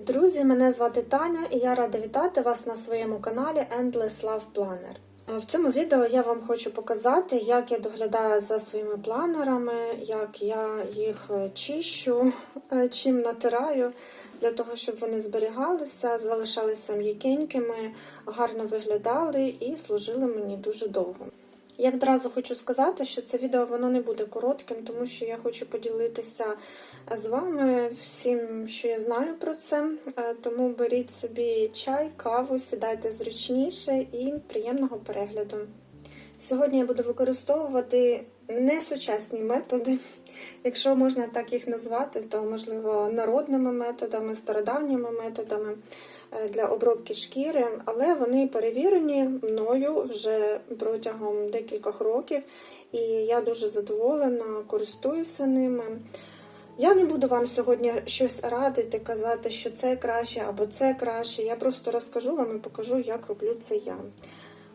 Привіт, друзі! Мене звати Таня і я рада вітати вас на своєму каналі Endless Love Planner. Е, В цьому відео я вам хочу показати, як я доглядаю за своїми планерами, як я їх е, чищу, е, чим натираю, для того, щоб вони зберігалися, залишалися м'якенькими, гарно виглядали і служили мені дуже довго. Я відразу хочу сказати, що це відео воно не буде коротким, тому що я хочу поділитися з вами всім, що я знаю про це. Е, Тому беріть собі чай, каву, сідайте зручніше і приємного перегляду. Сьогодні я буду використовувати несучасні методи. Якщо можна так їх назвати, то можливо народними методами, стародавніми методами е, для обробки шкіри, але вони перевірені мною вже протягом декількох років, і я дуже задоволена, користуюся ними. Я не буду вам сьогодні щось радити, казати, що це краще або це краще. Я просто розкажу вам і покажу, як роблю це я.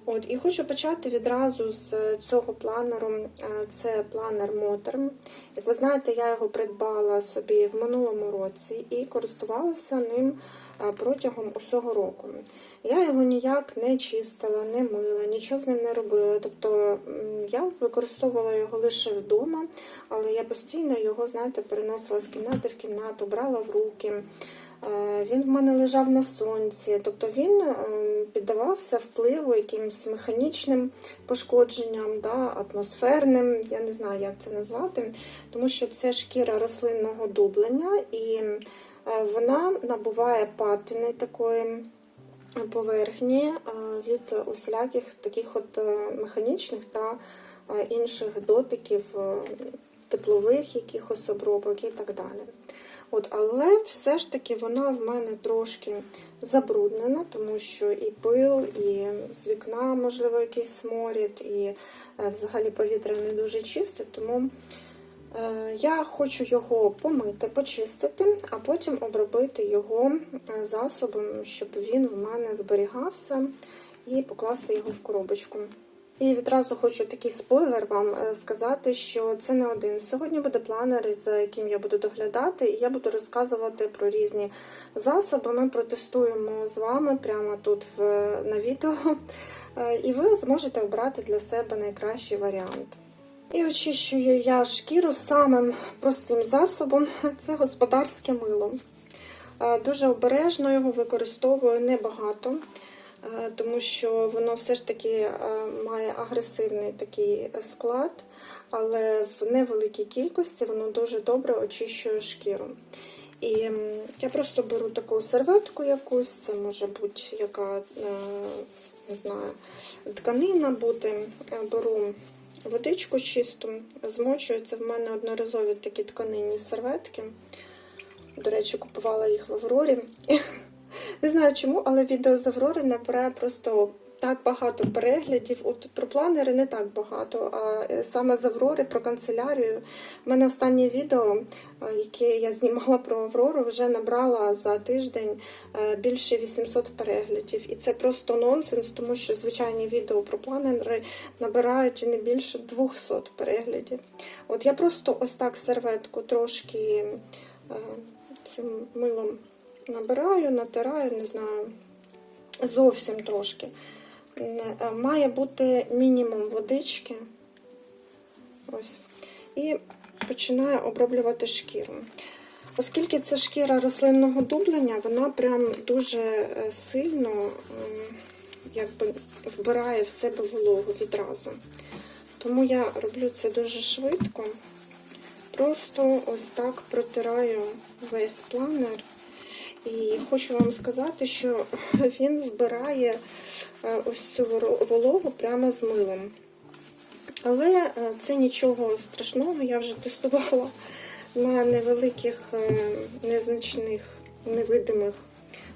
От, і хочу почати відразу з цього планеру. Е, Це планер Moterm. Як ви знаєте, я його придбала собі в минулому році і користувалася ним е, протягом усього року. Я його ніяк не чистила, не мила, нічого з ним не робила. Тобто я використовувала його лише вдома, але я постійно його, знаєте, переносила з кімнати в кімнату, брала в руки. Е, Він в мене лежав на сонці, тобто він е, піддавався впливу якимось механічним пошкодженням, да, атмосферним, я не знаю, як це назвати, тому що це шкіра рослинного дублення і е, вона набуває патини такої поверхні від усіляких таких от механічних та інших дотиків, теплових якихось обробок і так далі. От, але все ж таки вона в мене трошки забруднена, тому що і пил, і з вікна, можливо, якийсь сморід, і е, взагалі повітря не дуже чисте, тому е, я хочу його помити, почистити, а потім обробити його е, засобом, щоб він в мене зберігався, і покласти його в коробочку. І відразу хочу такий спойлер вам е, сказати, що це не один. Сьогодні буде планер, за яким я буду доглядати, і я буду розказувати про різні засоби. Ми протестуємо з вами прямо тут на відео, Е, і ви зможете обрати для себе найкращий варіант. І очищую я шкіру самим простим засобом це господарське мило. Е, Дуже обережно його використовую небагато. Е, тому що воно все ж таки е, має агресивний такий склад, але в невеликій кількості воно дуже добре очищує шкіру. І я просто беру таку серветку якусь, це може бути яка, е, не знаю, тканина бути. Е, Беру водичку чисту, змочую. Це в мене одноразові такі тканинні серветки. До речі, купувала їх в Аврорі. Не знаю чому, але відео з Аврори набирає просто так багато переглядів. От про планери не так багато, а е, саме з Аврори про канцелярію. У мене останнє відео, е, яке я знімала про Аврору, вже набрала за тиждень е, більше 800 переглядів. І це просто нонсенс, тому що звичайні відео про планери набирають не більше 200 переглядів. От я просто ось так серветку трошки цим милом набираю, натираю, не знаю, зовсім трошки. Е, Має бути мінімум водички. Ось. І починаю оброблювати шкіру. Оскільки це шкіра рослинного дублення, вона прям дуже е, сильно якби, вбирає в себе вологу відразу. Тому я роблю це дуже швидко. Просто ось так протираю весь планер. І хочу вам сказати, що він вбирає е, ось цю вологу прямо з милом. Але е, це нічого страшного, я вже тестувала на невеликих, е, незначних, невидимих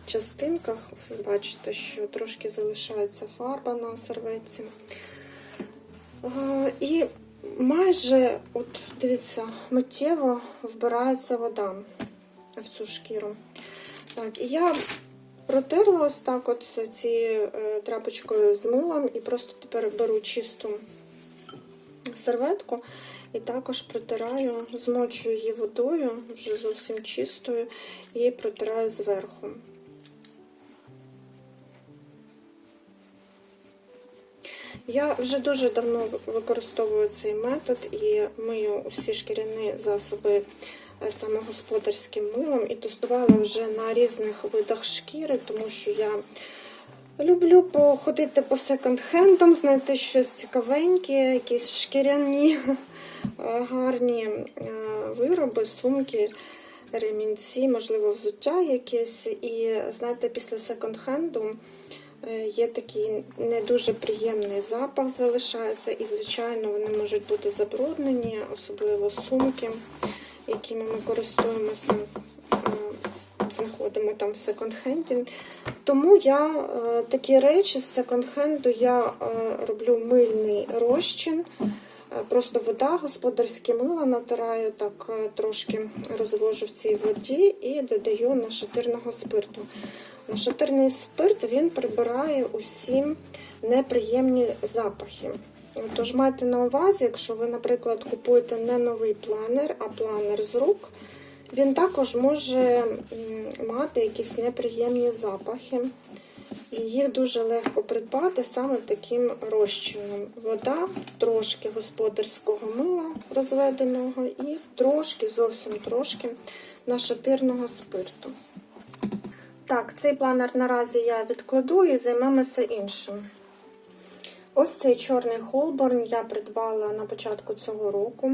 частинках. Ось Бачите, що трошки залишається фарба на серветці. І майже, от дивіться, миттєво вбирається вода в цю шкіру. Так, і я протерла ось так от цією е, тряпочкою з милом і просто тепер беру чисту серветку і також протираю, змочую її водою, вже зовсім чистою, і протираю зверху. Я вже дуже давно використовую цей метод і мию усі шкіряні засоби саме господарським милом і тестувала вже на різних видах шкіри, тому що я люблю походити по секонд-хендам, знайти щось цікавеньке, якісь шкіряні е, гарні е, вироби, сумки. Ремінці, можливо, взуття якесь. І знаєте, після секонд-хенду Е, Є такий не дуже приємний запах залишається, і, звичайно, вони можуть бути забруднені, особливо сумки, якими ми користуємося, е, знаходимо там в секонд-хенді. Тому я е, такі речі з секонд-хенду я роблю мильний розчин. Просто вода, господарське мило натираю, так трошки розвожу в цій воді і додаю нашатирного спирту. Нашатирний спирт він прибирає усі неприємні запахи. Тож майте на увазі, якщо ви, наприклад, купуєте не новий планер, а планер з рук, він також може мати якісь неприємні запахи. І їх дуже легко придбати саме таким розчином. Вода, трошки господарського мила розведеного і трошки, зовсім трошки нашатирного спирту. Так, цей планер наразі я відкладу і займемося іншим. Ось цей чорний холборн я придбала на початку цього року.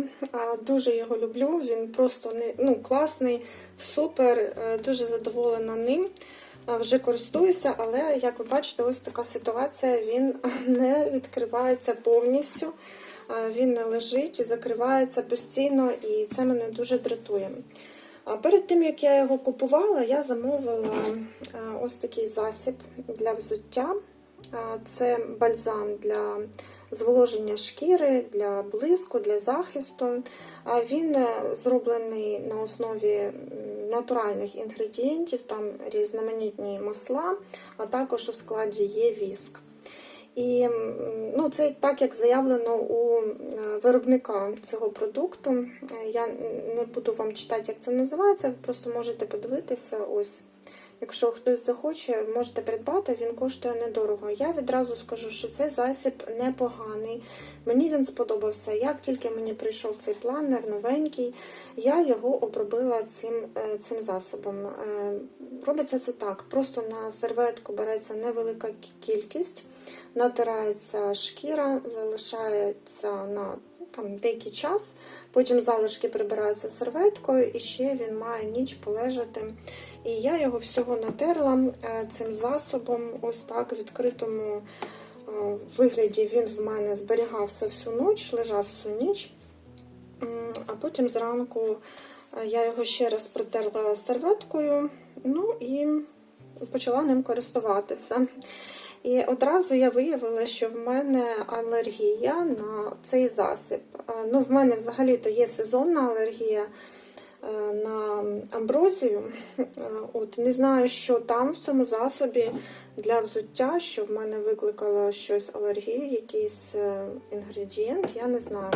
Дуже його люблю, він просто ну, класний, супер, е, дуже задоволена ним. Вже користуюся, але, як ви бачите, ось така ситуація, він не відкривається повністю, він не лежить і закривається постійно, і це мене дуже дратує. Перед тим, як я його купувала, я замовила е, ось такий засіб для взуття. Це бальзам для зволоження шкіри, для блиску, для захисту. Він е, зроблений на основі натуральних інгредієнтів, там різноманітні масла, а також у складі є віск. І ну, це так, як заявлено у е, виробника цього продукту. Е, я не буду вам читати, як це називається, ви просто можете подивитися. ось. Якщо хтось захоче, можете придбати, він коштує недорого. Я відразу скажу, що цей засіб непоганий. Мені він сподобався. Як тільки мені прийшов цей планер новенький, я його обробила цим е, цим засобом. Робиться це так: просто на серветку береться невелика кількість натирається шкіра, залишається на там, деякий час, потім залишки прибираються серветкою, і ще він має ніч полежати. І я його всього натерла е, цим засобом, ось так в відкритому е, вигляді він в мене зберігався всю ніч, лежав всю ніч, а потім зранку е, я його ще раз протерла серветкою, ну і почала ним користуватися. І одразу я виявила, що в мене алергія на цей засіб. Е, ну, В мене взагалі-то є сезонна алергія е, на амброзію. Е, от Не знаю, що там в цьому засобі для взуття, що в мене викликало щось алергію, якийсь інгредієнт, я не знаю.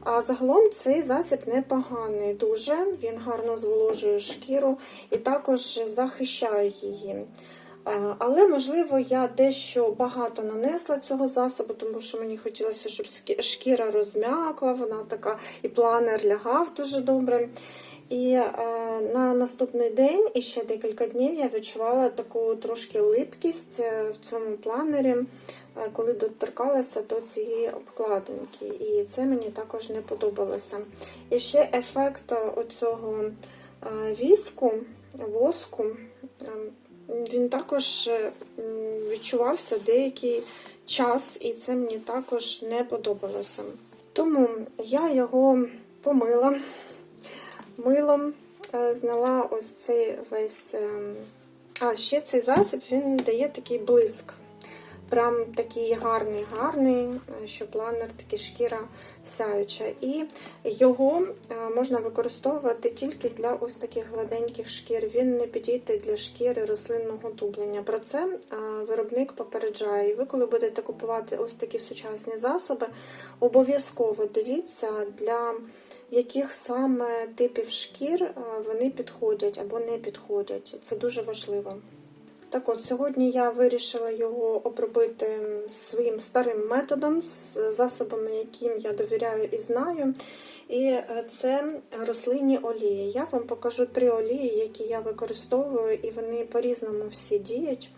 А загалом цей засіб непоганий, дуже, він гарно зволожує шкіру і також захищає її. Але, можливо, я дещо багато нанесла цього засобу, тому що мені хотілося, щоб шкіра розм'якла, вона така і планер лягав дуже добре. І е, на наступний день і ще декілька днів я відчувала таку трошки липкість е, в цьому планері, е, коли доторкалася до цієї обкладинки. І це мені також не подобалося. І ще ефект оцього е, віску, воску. Він також е, відчувався деякий час, і це мені також не подобалося. Тому я його помила милом, е, зняла ось цей весь. Е, а, ще цей засіб він дає такий блиск. Прям такий гарний, гарний, е, що планер такий шкіра сяюча. І його е, можна використовувати тільки для ось таких гладеньких шкір. Він не підійде для шкіри рослинного дублення. Про це е, виробник попереджає. І ви, коли будете купувати ось такі сучасні засоби, обов'язково дивіться для яких саме типів шкір вони підходять або не підходять. Це дуже важливо. Так от, сьогодні я вирішила його обробити своїм старим методом, з засобами, яким я довіряю і знаю. І е, це рослинні олії. Я вам покажу три олії, які я використовую, і вони по-різному всі діють.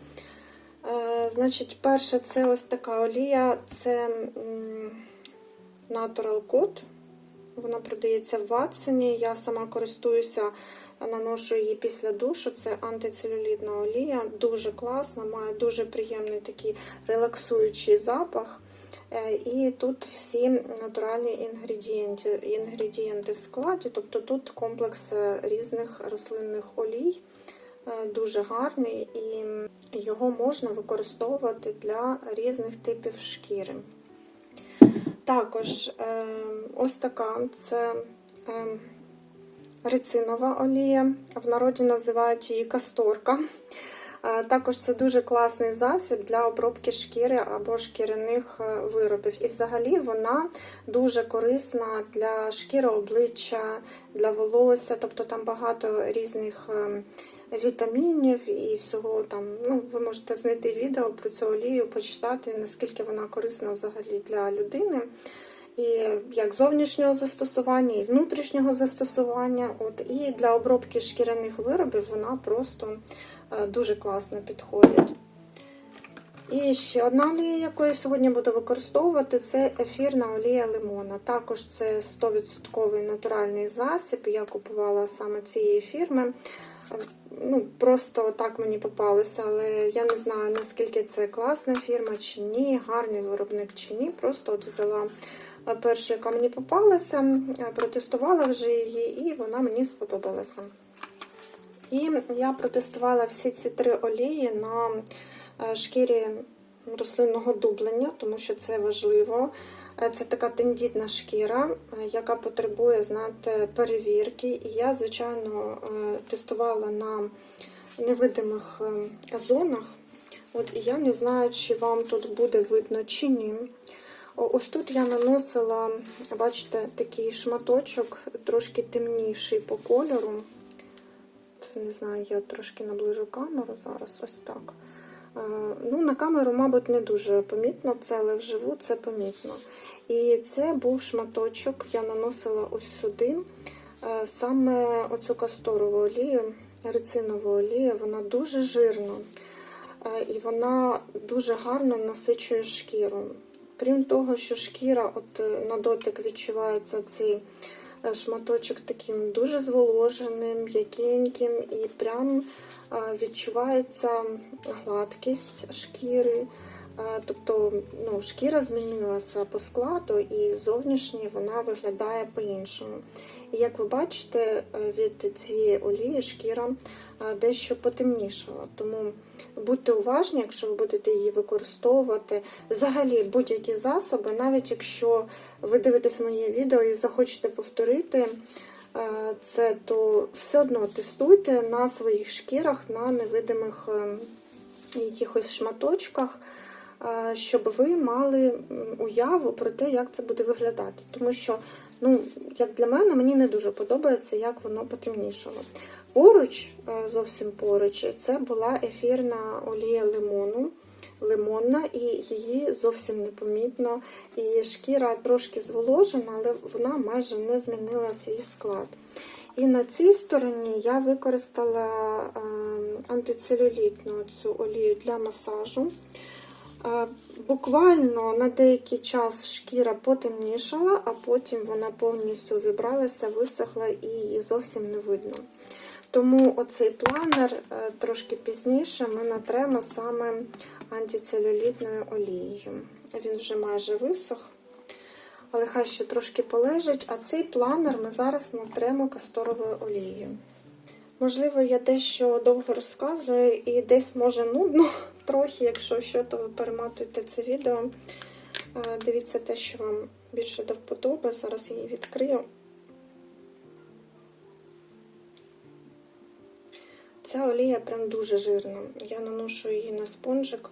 Е, Значить, перше, це ось така олія, це Natural Code. Вона продається в Ватсоні. Я сама користуюся, наношу її після душу. Це антицелюлітна олія, дуже класна, має дуже приємний такий релаксуючий запах. Е, І тут всі натуральні інгредієнти, інгредієнти в складі, тобто тут комплекс е, різних рослинних олій, е, дуже гарний, і його можна використовувати для різних типів шкіри. Також е, ось така це е, рецинова олія, в народі називають її касторка. Е, Також це дуже класний засіб для обробки шкіри або шкіряних е, виробів. І взагалі вона дуже корисна для шкіри обличчя, для волосся, тобто там багато різних е, вітамінів і всього там. Ну, ви можете знайти відео про цю олію, почитати, наскільки вона корисна взагалі для людини. І як зовнішнього застосування, і внутрішнього застосування. От, І для обробки шкіряних виробів вона просто е, дуже класно підходить. І ще одна олія, яку я сьогодні буду використовувати, це ефірна олія лимона. Також це 100% натуральний засіб. Я купувала саме цієї фірми. Ну, Просто так мені попалося, але я не знаю, наскільки це класна фірма чи ні, гарний виробник чи ні. Просто от взяла першу, яка мені попалася, протестувала вже її, і вона мені сподобалася. І я протестувала всі ці три олії на шкірі рослинного дублення, тому що це важливо. Це така тендітна шкіра, яка потребує знаєте, перевірки. І я, звичайно, тестувала на невидимих зонах. От і я не знаю, чи вам тут буде видно чи ні. Ось тут я наносила, бачите, такий шматочок, трошки темніший по кольору. Не знаю, я трошки наближу камеру зараз, ось так. Ну, На камеру, мабуть, не дуже помітно це, але вживу це помітно. І це був шматочок, я наносила ось сюди. Саме оцю касторову олію, рецинову олію, вона дуже жирна і вона дуже гарно насичує шкіру. Крім того, що шкіра от на дотик відчувається цей шматочок таким дуже зволоженим, м'якеньким, і прям відчувається гладкість шкіри. Тобто ну, шкіра змінилася по складу, і зовнішній вона виглядає по-іншому. І як ви бачите, від цієї олії шкіра дещо потемнішала. Тому будьте уважні, якщо ви будете її використовувати. Взагалі, будь-які засоби, навіть якщо ви дивитесь моє відео і захочете повторити це, то все одно тестуйте на своїх шкірах, на невидимих якихось шматочках щоб ви мали уяву про те, як це буде виглядати. Тому що, ну, як для мене, мені не дуже подобається, як воно потемнішало. Поруч, зовсім поруч, це була ефірна олія лимону. Лимонна, і її зовсім не помітно. І шкіра трошки зволожена, але вона майже не змінила свій склад. І на цій стороні я використала антицелюлітну цю олію для масажу. Буквально на деякий час шкіра потемнішала, а потім вона повністю вібралася, висохла і її зовсім не видно. Тому оцей планер е, трошки пізніше ми натремо саме антицелюлітною олією. Він вже майже висох, але хай ще трошки полежить. А цей планер ми зараз натремо касторовою олією. Можливо, я дещо довго розказую і десь може нудно трохи, якщо що, то ви перематуйте це відео. Е, Дивіться те, що вам більше до вподоби. Зараз я її відкрию. Ця олія прям дуже жирна. Я наношу її на спонжик.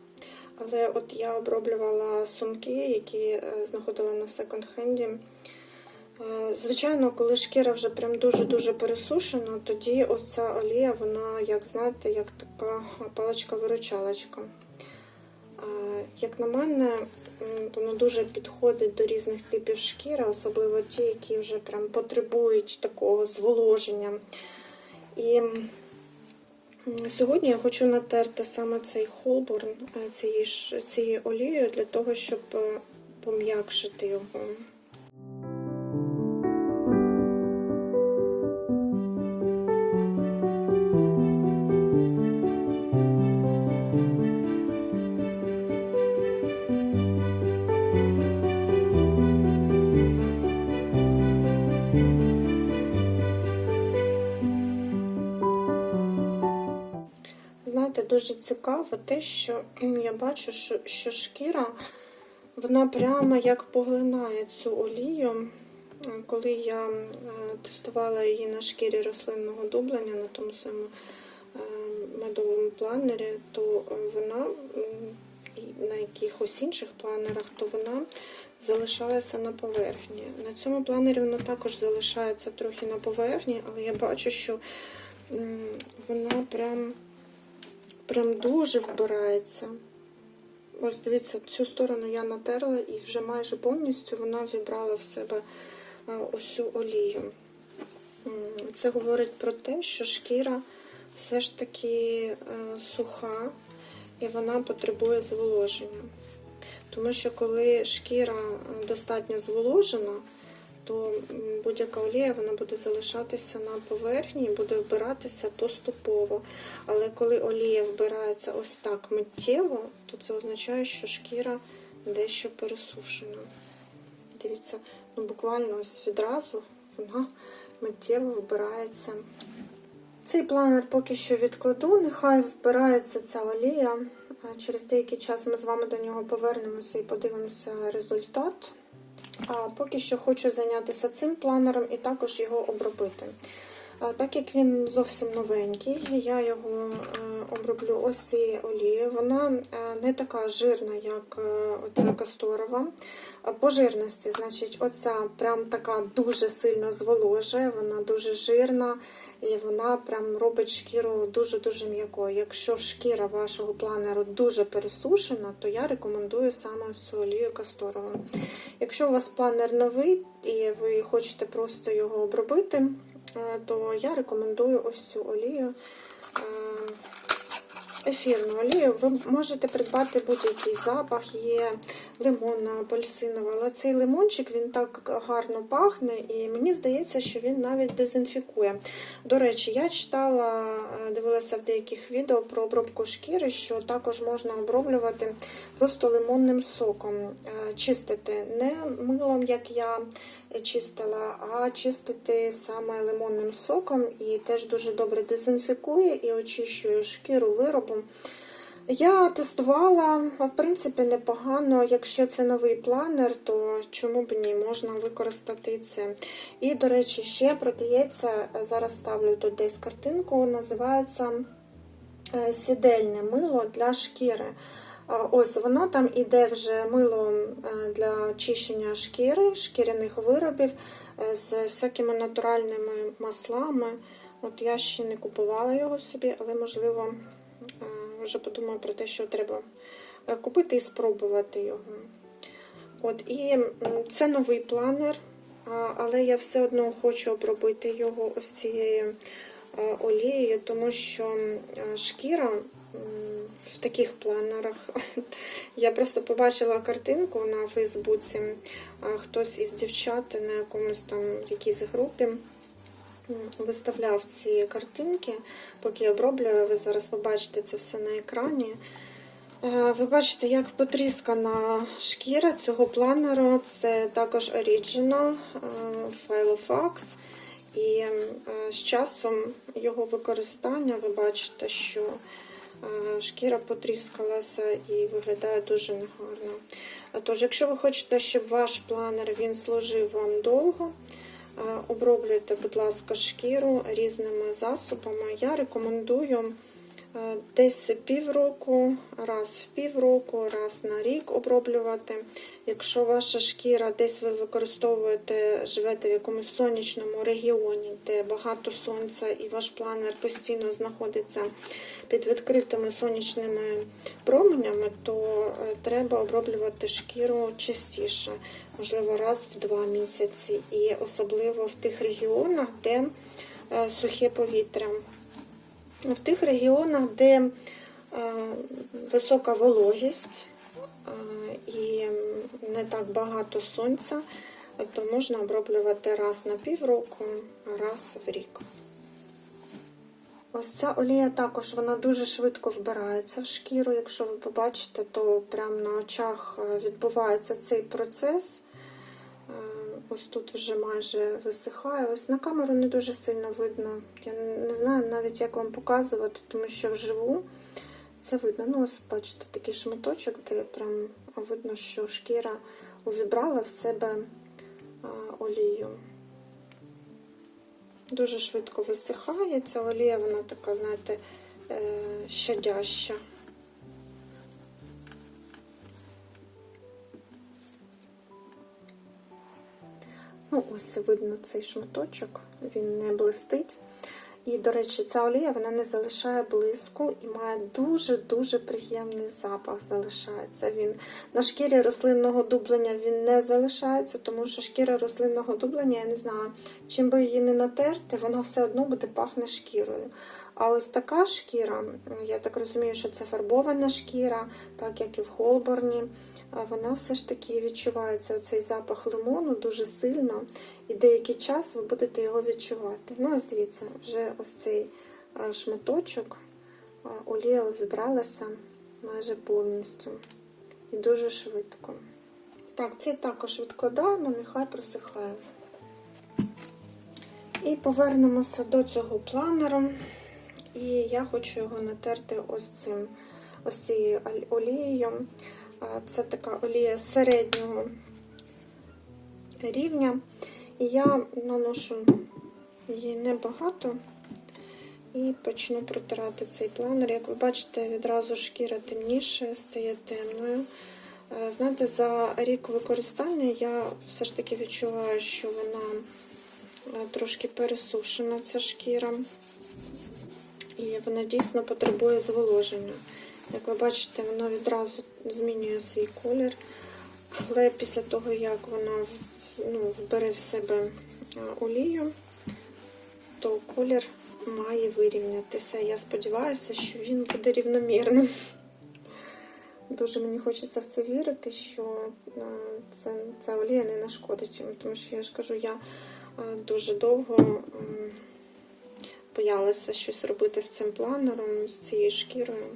Але от я оброблювала сумки, які е, знаходила на секонд-хенді. Е, Звичайно, коли шкіра вже прям дуже-дуже пересушена, тоді оця олія, вона, як знаєте, як така паличка-виручалочка. Е, Як на мене, воно дуже підходить до різних типів шкіри, особливо ті, які вже прям потребують такого зволоження. І Сьогодні я хочу натерти саме цей холборн е, цією, олією для того, щоб е, пом'якшити його. Знаєте, дуже цікаво те, що я бачу, що, що шкіра вона прямо як поглинає цю олію. Коли я е, тестувала її на шкірі рослинного дублення на тому самому е, медовому планері, то е, вона на якихось інших планерах, то вона залишалася на поверхні. На цьому планері вона також залишається трохи на поверхні, але я бачу, що вона прям прям дуже вбирається. Ось дивіться, цю сторону я натерла і вже майже повністю вона вібрала в себе е, цю олію. Це говорить про те, що шкіра все ж таки е, суха і вона потребує зволоження. Тому що коли шкіра е, достатньо зволожена, то будь-яка олія вона буде залишатися на поверхні і буде вбиратися поступово. Але коли олія вбирається ось так миттєво, то це означає, що шкіра дещо пересушена. Дивіться, ну буквально ось відразу вона миттєво вбирається. Цей планер поки що відкладу, нехай вбирається ця олія. Через деякий час ми з вами до нього повернемося і подивимося результат. А поки що хочу зайнятися цим планером і також його обробити. Так як він зовсім новенький, я його е, оброблю ось цією олією. Вона е, не така жирна, як е, оця касторова. По жирності, значить, оця прям така дуже сильно зволожує, вона дуже жирна і вона прям робить шкіру дуже-дуже м'якою. Якщо шкіра вашого планеру дуже пересушена, то я рекомендую саме цю олію касторову. Якщо у вас планер новий і ви хочете просто його обробити, то я рекомендую ось цю олію. е, Ефірну олію. Ви можете придбати будь-який запах, є лимонна, апельсинова, але цей лимончик він так гарно пахне, і мені здається, що він навіть дезінфікує. До речі, я читала, е, дивилася в деяких відео про обробку шкіри, що також можна оброблювати просто лимонним соком, Е, чистити не милом, як я чистила, а чистити саме лимонним соком і теж дуже добре дезінфікує і очищує шкіру виробу. Я тестувала, в принципі, непогано. Якщо це новий планер, то чому б ні, можна використати це. І, до речі, ще продається, зараз ставлю тут десь картинку, називається е, сідельне мило для шкіри. А, Ось воно там іде вже мило е, для очищення шкіри, шкіряних виробів е, з всякими натуральними маслами. От я ще не купувала його собі, але можливо е, вже подумала про те, що треба е, купити і спробувати його. От, і це новий планер, але я все одно хочу обробити його ось цією е, олією, тому що е, шкіра в таких планерах. Я просто побачила картинку на Фейсбуці. Хтось із дівчат на якомусь там якійсь групі виставляв ці картинки, поки я оброблюю, ви зараз побачите це все на екрані. Ви бачите, як потріскана шкіра цього планеру. Це також Original Filofax. І з часом його використання ви бачите, що шкіра потріскалася і виглядає дуже негарно. Тож, якщо ви хочете, щоб ваш планер він служив вам довго, е, оброблюйте, будь ласка, шкіру різними засобами. Я рекомендую е, десь півроку, раз в півроку, раз на рік оброблювати. Якщо ваша шкіра десь ви використовуєте, живете в якомусь сонячному регіоні, де багато сонця, і ваш планер постійно знаходиться під відкритими сонячними променями, то е, треба оброблювати шкіру частіше, можливо, раз в два місяці, і особливо в тих регіонах, де е, сухе повітря. В тих регіонах, де е, висока вологість е, і не так багато сонця, то можна оброблювати раз на півроку, раз в рік. Ось ця олія також вона дуже швидко вбирається в шкіру. Якщо ви побачите, то прямо на очах е, відбувається цей процес. Ось тут вже майже висихає. Ось на камеру не дуже сильно видно. Я не знаю навіть, як вам показувати, тому що вживу це видно. Ну, ось бачите, такий шматочок, де прям видно, що шкіра увібрала в себе олію. Дуже швидко висихає. Ця олія, вона така, знаєте, е, щадяща. Ну, ось видно цей шматочок, він не блистить. І, до речі, ця олія вона не залишає блиску і має дуже-дуже приємний запах. Залишається він. На шкірі рослинного дублення він не залишається, тому що шкіра рослинного дублення, я не знаю, чим би її не натерти, вона все одно буде пахне шкірою. А ось така шкіра, я так розумію, що це фарбована шкіра, так як і в холборні, вона все ж таки відчувається оцей запах лимону дуже сильно, і деякий час ви будете його відчувати. Ну, ось дивіться, вже ось цей шматочок олія увібралася майже повністю і дуже швидко. Так, це також відкладаємо, нехай просихає. І повернемося до цього планеру. І я хочу його натерти ось цим ось цією олією. Це така олія середнього рівня. І я наношу її небагато і почну протирати цей планер. Як ви бачите, відразу шкіра темніше, стає темною. Знаєте, за рік використання я все ж таки відчуваю, що вона трошки пересушена, ця шкіра. І вона дійсно потребує зволоження. Як ви бачите, воно відразу змінює свій колір. Але після того, як воно ну, вбере в себе олію, то колір має вирівнятися. Я сподіваюся, що він буде рівномірним. Дуже мені хочеться в це вірити, що це, ця олія не нашкодить тому що я ж кажу, я дуже довго боялася щось робити з цим планером, з цією шкірою.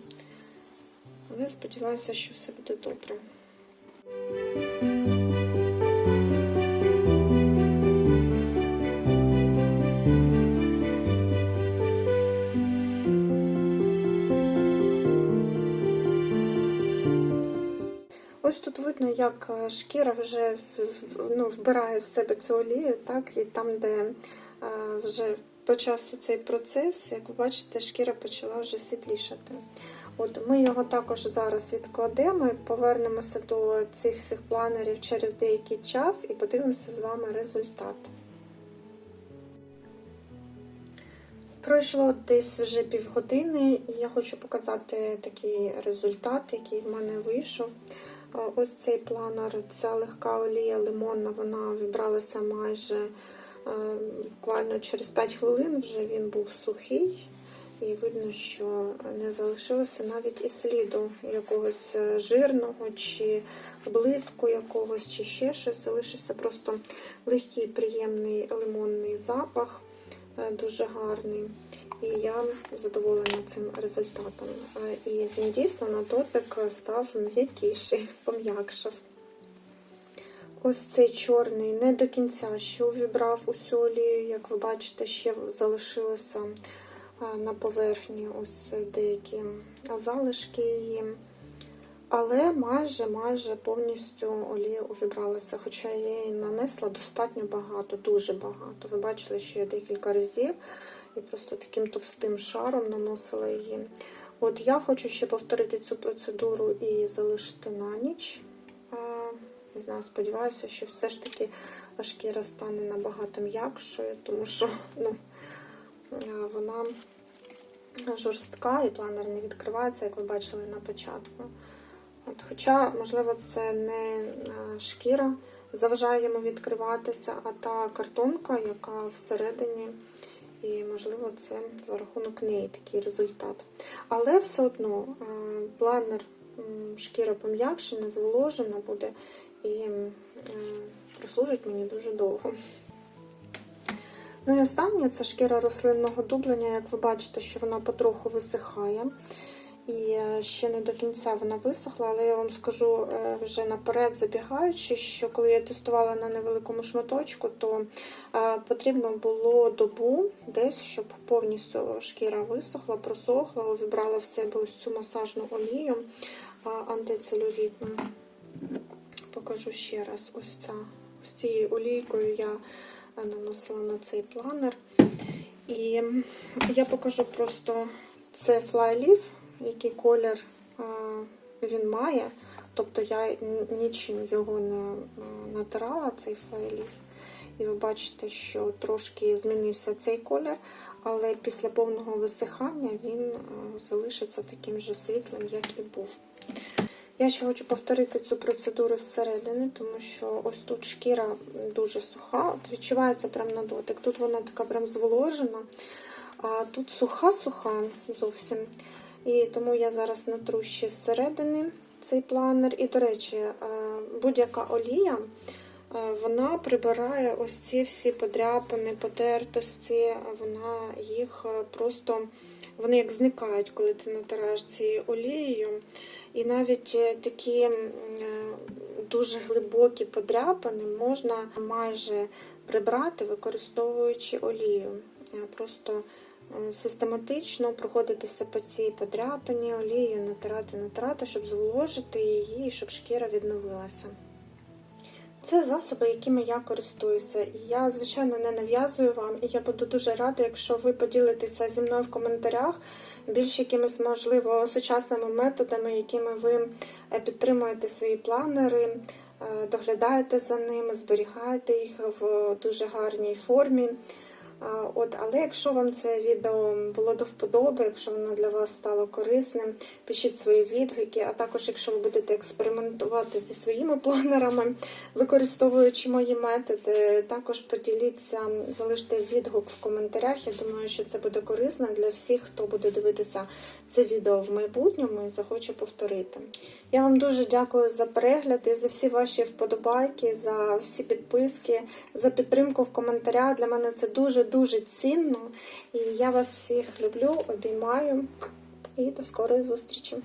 Але сподіваюся, що все буде добре. Ось тут видно, як шкіра вже ну, вбирає в себе цю олію, так, і там, де вже почався цей процес, як ви бачите, шкіра почала вже світлішати. От Ми його також зараз відкладемо і повернемося до цих всіх планерів через деякий час і подивимося з вами результат. Пройшло десь вже півгодини, і я хочу показати такий результат, який в мене вийшов. Ось цей планер, ця легка олія лимонна, вона вібралася майже буквально через 5 хвилин вже він був сухий. І видно, що не залишилося навіть і сліду якогось жирного, чи блиску якогось, чи ще щось. Залишився просто легкий, приємний лимонний запах, дуже гарний. І я задоволена цим результатом. І він дійсно на дотик став м'якіший, пом'якшав. Ось цей чорний не до кінця ще увібрав усю олію, як ви бачите, ще залишилося на поверхні ось деякі залишки її. Але майже майже повністю олія увібралася, хоча я її нанесла достатньо багато, дуже багато. Ви бачили, що я декілька разів і просто таким товстим шаром наносила її. От я хочу ще повторити цю процедуру і залишити на ніч. Не знаю, сподіваюся, що все ж таки шкіра стане набагато м'якшою, тому що ну, вона жорстка і планер не відкривається, як ви бачили на початку. От, хоча, можливо, це не шкіра заважає йому відкриватися, а та картонка, яка всередині, і, можливо, це за рахунок неї такий результат. Але все одно а, планер шкіра пом'якшена, зволожена буде і прослужить мені дуже довго. Ну і останнє це шкіра рослинного дублення. Як ви бачите, що вона потроху висихає. І е, ще не до кінця вона висохла, але я вам скажу е, вже наперед забігаючи, що коли я тестувала на невеликому шматочку, то е, потрібно було добу десь, щоб повністю шкіра висохла, просохла, увібрала в себе ось цю масажну олію антицелюлітну. Покажу ще раз ось ця. Ось цією олійкою я наносила на цей планер. І я покажу просто це флайліф, який колір він має. Тобто я нічим його не натирала, цей флайліф. І ви бачите, що трошки змінився цей колір, але після повного висихання він залишиться таким же світлим, як і був. Я ще хочу повторити цю процедуру зсередини, тому що ось тут шкіра дуже суха, от відчувається прям на дотик. Тут вона така прям зволожена, а тут суха-суха зовсім. І тому я зараз натру ще зсередини цей планер. І, до речі, будь-яка олія вона прибирає ось ці всі подряпини, потертості, вона їх просто вони як зникають, коли ти натираєш цією олією. І навіть такі дуже глибокі подряпини можна майже прибрати, використовуючи олію. Просто систематично проходитися по цій подряпині, олією, натирати, натирати, щоб зволожити її щоб шкіра відновилася. Це засоби, якими я користуюся. І я, звичайно, не нав'язую вам, і я буду дуже рада, якщо ви поділитеся зі мною в коментарях більш якимись, можливо, сучасними методами, якими ви підтримуєте свої планери, доглядаєте за ними, зберігаєте їх в дуже гарній формі. От, Але якщо вам це відео було до вподоби, якщо воно для вас стало корисним, пишіть свої відгуки, а також, якщо ви будете експериментувати зі своїми планерами, використовуючи мої методи, також поділіться, залиште відгук в коментарях. Я думаю, що це буде корисно для всіх, хто буде дивитися це відео в майбутньому і захоче повторити. Я вам дуже дякую за перегляд і за всі ваші вподобайки, за всі підписки, за підтримку в коментарях. Для мене це дуже дуже цінно. І я вас всіх люблю, обіймаю і до скорої зустрічі!